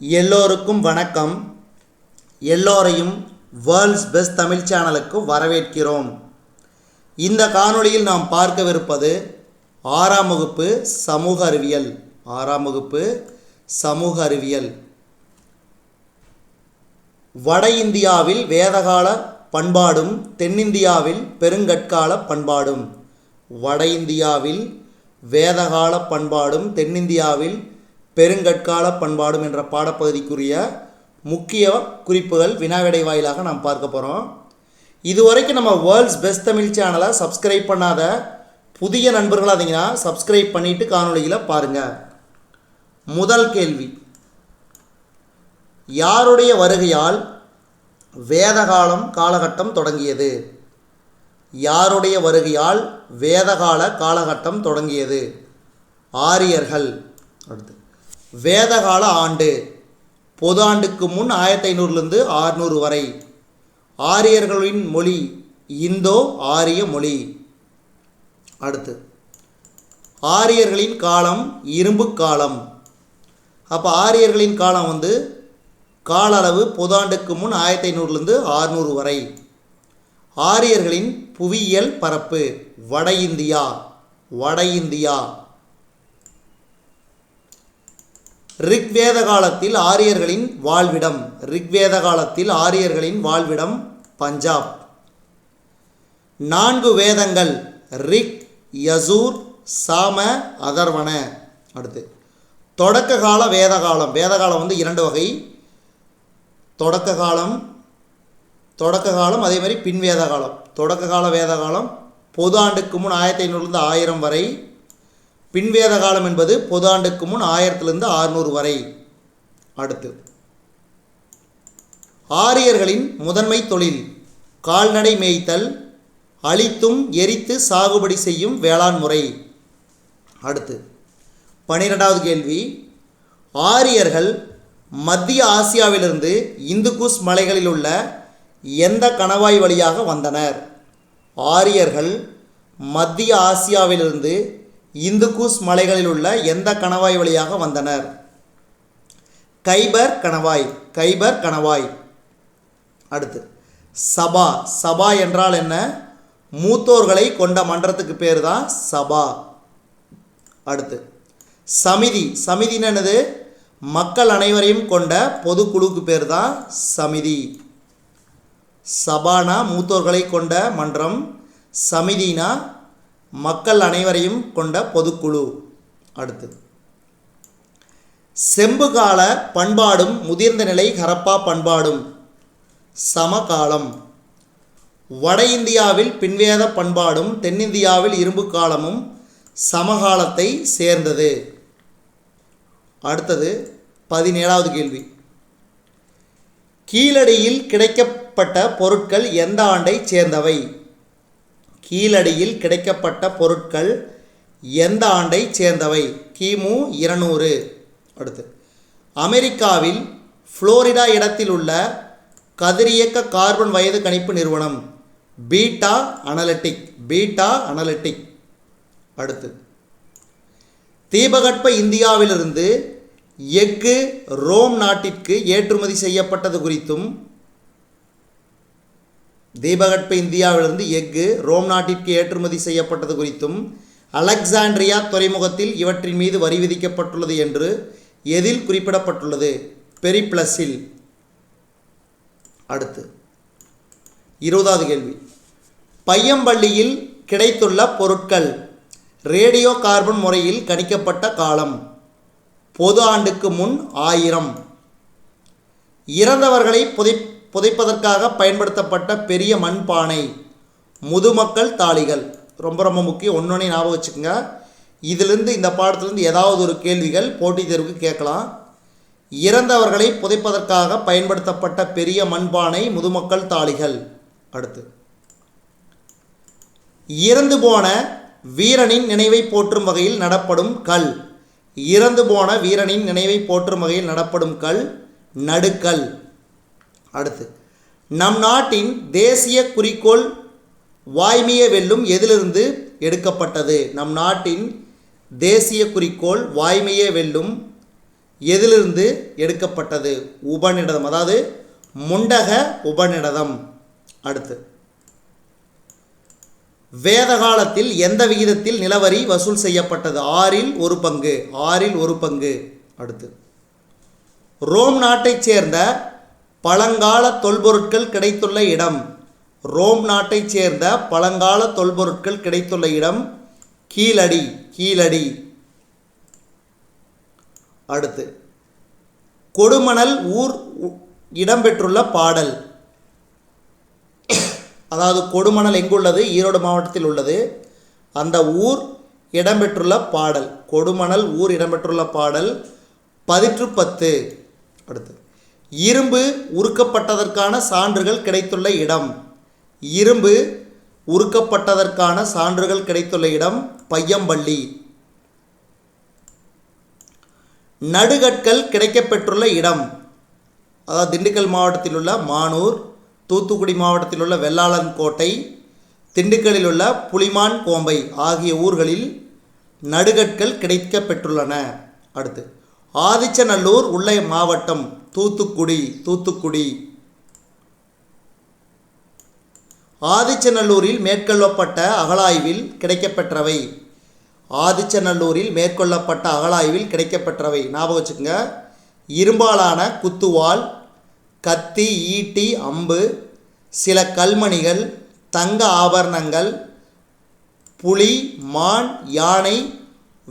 எல்லோருக்கும் வணக்கம். எல்லோரையும் வேர்ல்ட்ஸ் பெஸ்ட் தமிழ் சேனலுக்கு வரவேற்கிறோம். இந்த காணொளியில் நாம் பார்க்கவிருப்பது ஆறாம் வகுப்பு சமூக அறிவியல். ஆறாம் வகுப்பு சமூக அறிவியல். வட இந்தியாவில் வேதகால பண்பாடும் தென்னிந்தியாவில் பெருங்கற்கால பண்பாடும். வட இந்தியாவில் வேதகால பண்பாடும் தென்னிந்தியாவில் பெருங்கற்கால பண்பாடும் என்ற பாடப்பகுதிக்குரிய முக்கிய குறிப்புகள் வினாவிடை வாயிலாக நாம் பார்க்க போகிறோம் இதுவரைக்கும் நம்ம வேர்ல்ட்ஸ் பெஸ்ட் தமிழ் சேனலை சப்ஸ்கிரைப் பண்ணாத புதிய நண்பர்களாக இருந்தீங்கன்னா சப்ஸ்கிரைப் பண்ணிவிட்டு காணொலியில் பாருங்கள் முதல் கேள்வி. யாருடைய வருகையால் வேதகாலம் காலகட்டம் தொடங்கியது? யாருடைய வருகையால் வேதகால காலகட்டம் தொடங்கியது? ஆரியர்கள். அடுத்து. வேதகால ஆண்டு பொது ஆண்டுக்கு முன் ஆயிரத்தி ஐநூறுலேருந்து ஆறுநூறு வரை. ஆரியர்களின் மொழி இந்தோ ஆரிய மொழி. அடுத்து ஆரியர்களின் காலம் இரும்பு காலம். அப்போ ஆரியர்களின் காலம் வந்து கால அளவு பொதாண்டுக்கு முன் ஆயிரத்தி ஐநூறுலேருந்து ஆறுநூறு வரை. ஆரியர்களின் புவியியல் பரப்பு வட இந்தியா வட இந்தியா. ரிக்வேத காலத்தில் ஆரியர்களின் வாழ்விடம். ரிக்வேத காலத்தில் ஆரியர்களின் வாழ்விடம் பஞ்சாப். நான்கு வேதங்கள். ரிக் யசூர் சாம அதர்வன. அடுத்து தொடக்க கால வேத காலம் வேத காலம் வந்து இரண்டு வகை. தொடக்க காலம் தொடக்க காலம் அதே மாதிரி பின்வேத காலம் தொடக்க கால வேத காலம் பொது ஆண்டுக்கு முன் ஆயிரத்தி ஐநூறுலேருந்து ஆயிரம் வரை பின்வேத காலம் என்பது பொது ஆண்டுக்கு முன் ஆயிரத்திலிருந்து ஆறுநூறு வரை அடுத்து. ஆரியர்களின் முதன்மை தொழில் கால்நடை மேய்த்தல் அழித்தும் எரித்து சாகுபடி செய்யும் வேளாண் முறை. அடுத்து பனிரெண்டாவது கேள்வி ஆரியர்கள் மத்திய ஆசியாவிலிருந்து இந்துகுஸ் மலைகளில் உள்ள எந்த கணவாய் வழியாக வந்தனர்? ஆரியர்கள் மத்திய ஆசியாவிலிருந்து இந்துகுஸ் மலைகளில் உள்ள எந்த கணவாய் வழியாக வந்தனர்? கைபர் கணவாய் கைபர் கணவாய். அடுத்து சபா. சபா என்றால் என்ன? மூத்தோர்களை கொண்ட மன்றத்துக்கு பேர் தான் சபா. அடுத்து சமிதி. சமிதின்னு என்னது? மக்கள் அனைவரையும் கொண்ட பொதுக்குழுக்கு பேர் தான் சமிதி. சபானா மூத்தோர்களை கொண்ட மன்றம் சமிதினா மக்கள் அனைவரையும் கொண்ட பொதுக்குழு. அடுத்து செம்புகால பண்பாடும் முதிர்ந்த நிலை ஹரப்பா பண்பாடும் சமகாலம். வட இந்தியாவில் பின்வேத பண்பாடும் தென்னிந்தியாவில் இரும்பு காலமும் சமகாலத்தை சேர்ந்தது. அடுத்தது பதினேழாவது கேள்வி. கீழடியில் கிடைக்கப்பட்ட பொருட்கள் எந்த ஆண்டைச் சேர்ந்தவை? கீழடியில் கிடைக்கப்பட்ட பொருட்கள் எந்த ஆண்டைச் சேர்ந்தவை? கிமு இருநூறு. அடுத்து அமெரிக்காவில் ஃப்ளோரிடா இடத்தில் உள்ள கதிரியக்க கார்பன் வயது கணிப்பு நிறுவனம் பீட்டா அனலிட்டிக் பீட்டா அனலிட்டிக். அடுத்து தீபகற்ப இந்தியாவிலிருந்து எஃகு ரோம் நாட்டிற்கு ஏற்றுமதி செய்யப்பட்டது குறித்தும் தீபகற்ப இந்தியாவிலிருந்து எஃகு ரோம் நாட்டிற்கு ஏற்றுமதி செய்யப்பட்டது குறித்தும் அலெக்சாண்ட்ரியா துறைமுகத்தில் இவற்றின் மீது வரி விதிக்கப்பட்டுள்ளது என்று எதில் குறிப்பிடப்பட்டுள்ளது? பெரிப்ளஸில் அடுத்து. இருபதாவது கேள்வி. பையம்பள்ளியில் கிடைத்துள்ள பொருட்கள் ரேடியோ கார்பன் முறையில் கணிக்கப்பட்ட காலம். பொது ஆண்டுக்கு முன் ஆயிரம். இறந்தவர்களை புதை புதைப்பதற்காக பயன்படுத்தப்பட்ட பெரிய மண்பானை முதுமக்கள் தாளிகள். ரொம்ப ரொம்ப முக்கியம். ஒன்றொன்னே ஞாபகம் வச்சுக்கோங்க. இதிலிருந்து இந்த பாடத்திலிருந்து ஏதாவது ஒரு கேள்விகள் போட்டித் தேர்வுக்கு கேட்கலாம். இறந்தவர்களை புதைப்பதற்காக பயன்படுத்தப்பட்ட பெரிய மண்பானை முதுமக்கள் தாளிகள். அடுத்து. இறந்து போன வீரனின் நினைவை போற்றும் வகையில் நடப்படும் கல். இறந்து போன வீரனின் நினைவை போற்றும் வகையில் நடப்படும் கல் நடுக்கல். அடுத்து நம் நாட்டின் தேசிய குறிக்கோள் வாய்மைய வெல்லும் எதிலிருந்து எடுக்கப்பட்டது? நம் நாட்டின் தேசிய குறிக்கோள் வாய்மைய வெல்லும் எதிலிருந்து எடுக்கப்பட்டது? உபநிடதம் அதாவது முண்டக உபநிடதம். அடுத்து வேத காலத்தில் எந்த விகிதத்தில் நிலவரி வசூல் செய்யப்பட்டது? ஆறில் ஒரு பங்கு ஆறில் ஒரு பங்கு. அடுத்து ரோம் நாட்டைச் சேர்ந்த பழங்கால தொல்பொருட்கள் கிடைத்துள்ள இடம். ரோம் நாட்டைச் சேர்ந்த பழங்கால தொல்பொருட்கள் கிடைத்துள்ள இடம் கீழடி கீழடி. அடுத்து கொடுமணல் ஊர் இடம்பெற்றுள்ள பாடல். அதாவது கொடுமணல் எங்குள்ளது? ஈரோடு மாவட்டத்தில் உள்ளது. அந்த ஊர் இடம்பெற்றுள்ள பாடல் கொடுமணல் ஊர் இடம்பெற்றுள்ள பாடல் பதிற்று பத்து அடுத்து இரும்பு உருக்கப்பட்டதற்கான சான்றுகள் கிடைத்துள்ள இடம். இரும்பு உருக்கப்பட்டதற்கான சான்றுகள் கிடைத்துள்ள இடம் பையம்பள்ளி. நடுகற்கள் கிடைக்கப்பெற்றுள்ள இடம். அதாவது திண்டுக்கல் மாவட்டத்தில் உள்ள மானூர் தூத்துக்குடி மாவட்டத்தில் உள்ள வெள்ளாளன் கோட்டை திண்டுக்கல்லில் உள்ள புலிமான் கோம்பை ஆகிய ஊர்களில் நடுகற்கள் கிடைக்கப்பெற்றுள்ளன. அடுத்து ஆதிச்சநல்லூர் உள்ள மாவட்டம் தூத்துக்குடி தூத்துக்குடி. ஆதிச்சநல்லூரில் மேற்கொள்ளப்பட்ட அகழாய்வில் கிடைக்கப்பெற்றவை. ஆதிச்சநல்லூரில் மேற்கொள்ளப்பட்ட அகழாய்வில் கிடைக்கப்பெற்றவை. ஞாபகம் வச்சுக்கோங்க. இரும்பாலான குத்துவால் கத்தி ஈட்டி அம்பு சில கல்மணிகள் தங்க ஆபரணங்கள் புலி மான் யானை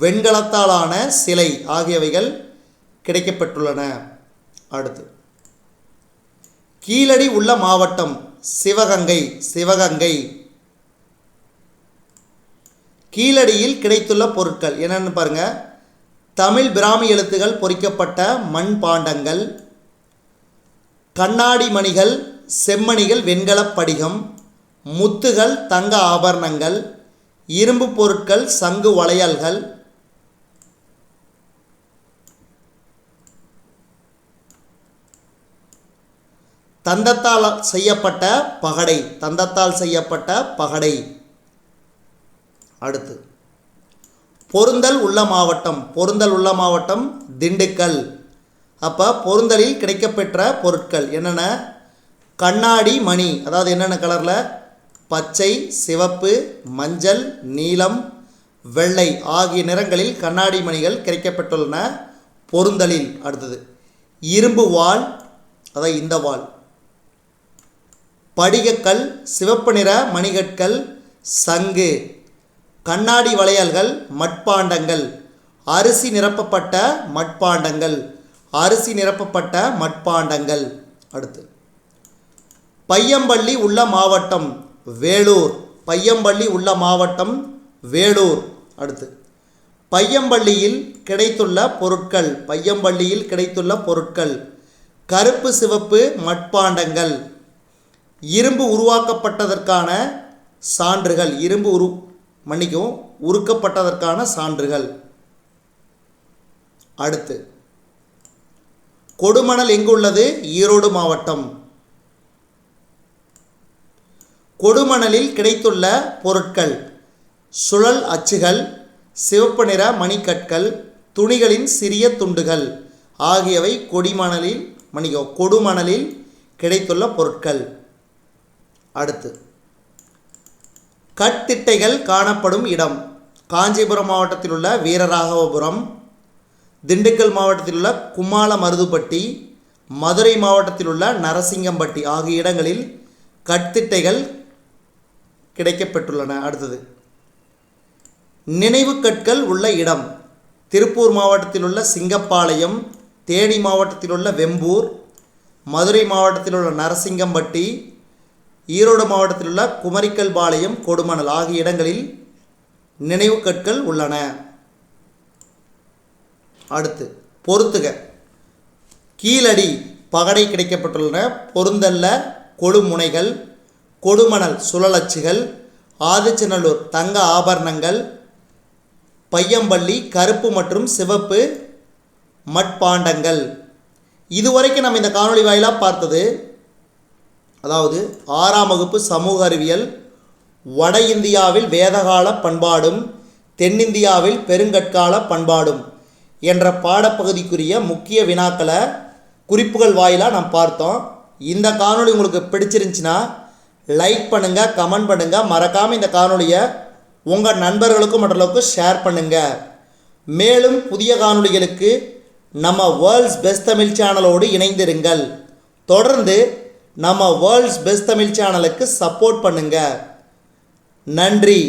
வெண்கலத்தாலான சிலை ஆகியவைகள் கிடைக்கப்பெற்றுள்ளன. அடுத்து. கீழடி உள்ள மாவட்டம் சிவகங்கை சிவகங்கை. கீழடியில் கிடைத்துள்ள பொருட்கள் என்னென்னு பாருங்கள் தமிழ் பிராமி எழுத்துகள் பொறிக்கப்பட்ட மண் பாண்டங்கள். கண்ணாடி மணிகள் செம்மணிகள் வெண்கலப் படிகம். முத்துகள் தங்க ஆபரணங்கள். இரும்பு பொருட்கள் சங்கு வளையல்கள். தந்தத்தால் செய்யப்பட்ட பகடை தந்தத்தால் செய்யப்பட்ட பகடை. அடுத்து பொருந்தல் உள்ள மாவட்டம் பொருந்தல் உள்ள மாவட்டம் திண்டுக்கல். அப்போ பொருந்தலில் கிடைக்கப்பெற்ற பொருட்கள் என்னென்ன? கண்ணாடி மணி அதாவது என்னென்ன கலரில் பச்சை சிவப்பு மஞ்சள் நீலம் வெள்ளை ஆகிய நிறங்களில் கண்ணாடி மணிகள் கிடைக்கப்பட்டுள்ளன பொருந்தலில். அடுத்தது இரும்பு வாள் அதாவது இந்த வாள். படிகக்கல் சிவப்பு நிற மணிகட்கள் சங்கு கண்ணாடி வளையல்கள் மட்பாண்டங்கள் அரிசி நிரப்பப்பட்ட மட்பாண்டங்கள் அரிசி நிரப்பப்பட்ட மட்பாண்டங்கள். அடுத்து பையம்பள்ளி உள்ள மாவட்டம் வேலூர். பையம்பள்ளி உள்ள மாவட்டம் வேலூர். அடுத்து பையம்பள்ளியில் கிடைத்துள்ள பொருட்கள் பையம்பள்ளியில் கிடைத்துள்ள பொருட்கள் கருப்பு சிவப்பு மட்பாண்டங்கள். இரும்பு உருவாக்கப்பட்டதற்கான சான்றுகள் இரும்பு உரு மன்னிக்கவும் உருக்கப்பட்டதற்கான சான்றுகள். அடுத்து கொடுமணல் எங்குள்ளது? ஈரோடு மாவட்டம். கொடுமணலில் கிடைத்துள்ள பொருட்கள் சுழல் அச்சுகள் சிவப்பு நிற மணிக்கற்கள் துணிகளின் சிறிய துண்டுகள் ஆகியவை கொடிமணலில் மணிக்கோ கொடுமணலில் கிடைத்துள்ள பொருட்கள். அடுத்து. கட்டிட்டைகள் காணப்படும் இடம். காஞ்சிபுரம் மாவட்டத்தில் உள்ள வீரராகவபுரம் திண்டுக்கல் மாவட்டத்தில் உள்ள குமால மருதுப்பட்டி மதுரை மாவட்டத்தில் உள்ள நரசிங்கம்பட்டி ஆகிய இடங்களில் கட்திட்டைகள் கிடைக்கப்பெற்றுள்ளன. அடுத்தது. நினைவு கற்கள் உள்ள இடம். திருப்பூர் மாவட்டத்தில் உள்ள சிங்கப்பாளையம் தேனி மாவட்டத்தில் உள்ள வெம்பூர் மதுரை மாவட்டத்தில் உள்ள நரசிங்கம்பட்டி ஈரோடு மாவட்டத்தில் உள்ள குமரிக்கல் பாளையம் கொடுமணல் ஆகிய இடங்களில் நினைவு கற்கள் உள்ளன. அடுத்து பொறுத்துக. கீழடி பகடை கிடைக்கப்பட்டுள்ளன. பொருந்தல்ல கொடுமுனைகள் கொடுமணல் சுழலச்சுகள் ஆதிச்சநல்லூர் தங்க ஆபரணங்கள் பையம்பள்ளி கருப்பு மற்றும் சிவப்பு மட்பாண்டங்கள். இதுவரைக்கும் நம்ம இந்த காணொளி வாயிலாக பார்த்தது அதாவது ஆறாம் வகுப்பு சமூக அறிவியல் வட இந்தியாவில் வேதகால பண்பாடும் தென்னிந்தியாவில் பெருங்கற்கால பண்பாடும் என்ற பாடப்பகுதிக்குரிய முக்கிய வினாக்களை குறிப்புகள் வாயிலாக நாம் பார்த்தோம். இந்த காணொளி உங்களுக்கு பிடிச்சிருந்துச்சின்னா லைக் பண்ணுங்கள் கமெண்ட் பண்ணுங்கள் மறக்காமல் இந்த காணொலியை உங்கள் நண்பர்களுக்கும் மற்றவர்களுக்கும் ஷேர் பண்ணுங்கள் மேலும் புதிய காணொளிகளுக்கு நம்ம வேர்ல்ட்ஸ் பெஸ்ட் தமிழ் சேனலோடு இணைந்திருங்கள். தொடர்ந்து நம்ம வேர்ல்ட்ஸ் பெஸ்ட் தமிழ் சேனலுக்கு சப்போர்ட் பண்ணுங்கள் நன்றி.